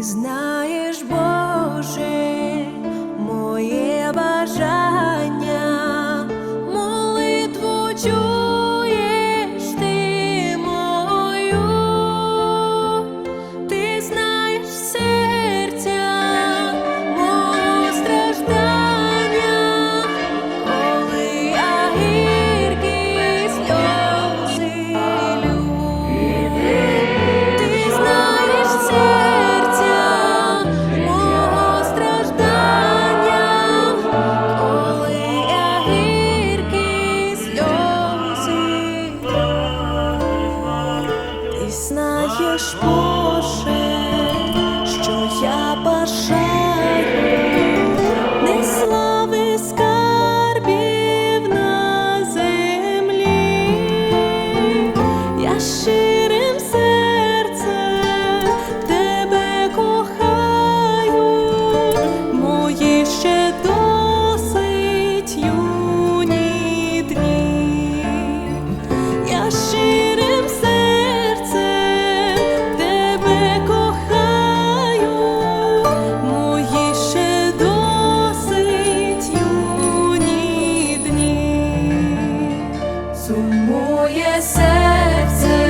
Ти знаєш, Боже, моє бажання молитву чути. Даєш Боже. твоє серце.